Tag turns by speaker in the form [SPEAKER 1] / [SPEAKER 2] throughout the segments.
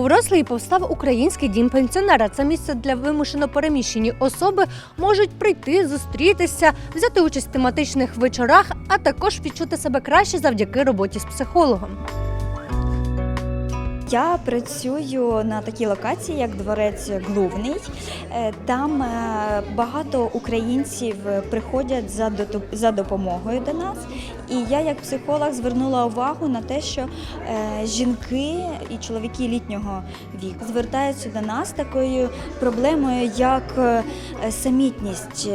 [SPEAKER 1] У Вроцлаві повстав український дім пенсіонера. Це місце для вимушено переміщені особи можуть прийти, зустрітися, взяти участь в тематичних вечорах, а також відчути себе краще завдяки роботі з психологом.
[SPEAKER 2] Я працюю на такій локації, як дворець Глувний. Е, Там е, багато українців приходять за допомогою до нас. І я, як психолог, звернула увагу на те, що е, жінки і чоловіки літнього віку звертаються до нас такою проблемою, як самітність.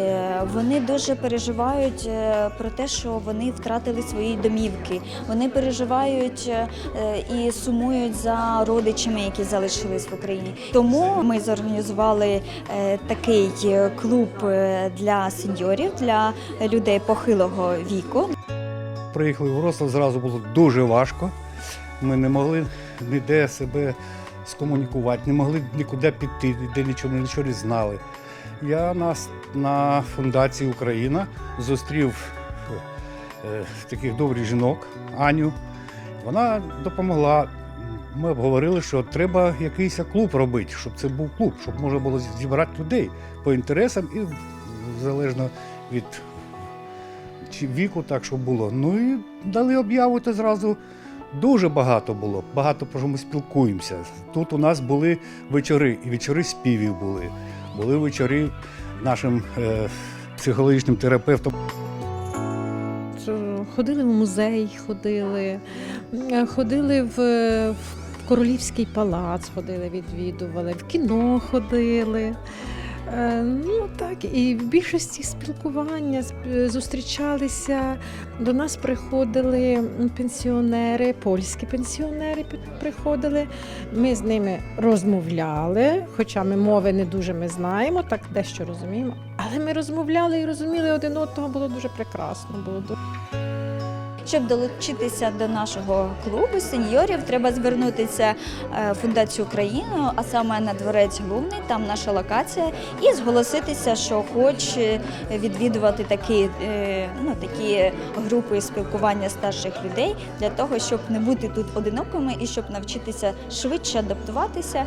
[SPEAKER 2] Вони дуже переживають про те, що вони втратили свої домівки. Вони переживають і сумують за родичами, які залишились в Україні. Тому ми зорганізували е, такий е, клуб е, для сеньорів, для людей похилого віку.
[SPEAKER 3] Приїхали в Вроцлав, зразу було дуже важко. Ми не могли ніде себе скомунікувати, не могли нікуди піти, ніде нічого, нічого не знали. Я на, на фундації Україна зустрів е, таких добрих жінок, Аню. Вона допомогла. Ми обговорили, що треба якийсь клуб робити, щоб це був клуб, щоб можна було зібрати людей по інтересам і залежно від віку, так щоб було. Ну і дали об'яву, то зразу дуже багато було. Багато про що ми спілкуємося. Тут у нас були вечори, і вечори співів були. Були вечори нашим е, психологічним терапевтом.
[SPEAKER 4] Ходили в музей, ходили, ходили в, в Королівський палац, ходили, відвідували, в кіно ходили. Е, Ну так, і в більшості спілкування зустрічалися. До нас приходили пенсіонери, польські пенсіонери приходили. Ми з ними розмовляли, хоча ми мови не дуже ми знаємо, так дещо розуміємо. Але ми розмовляли і розуміли один одного, було дуже прекрасно. Було дуже
[SPEAKER 2] Щоб долучитися до нашого клубу сеньорів, треба звернутися е, в фундацію Україну, а саме на дворець Глумний, там наша локація, і зголоситися, що хоче відвідувати такі, е, ну, такі групи спілкування старших людей для того, щоб не бути тут одинокими і щоб навчитися швидше адаптуватися.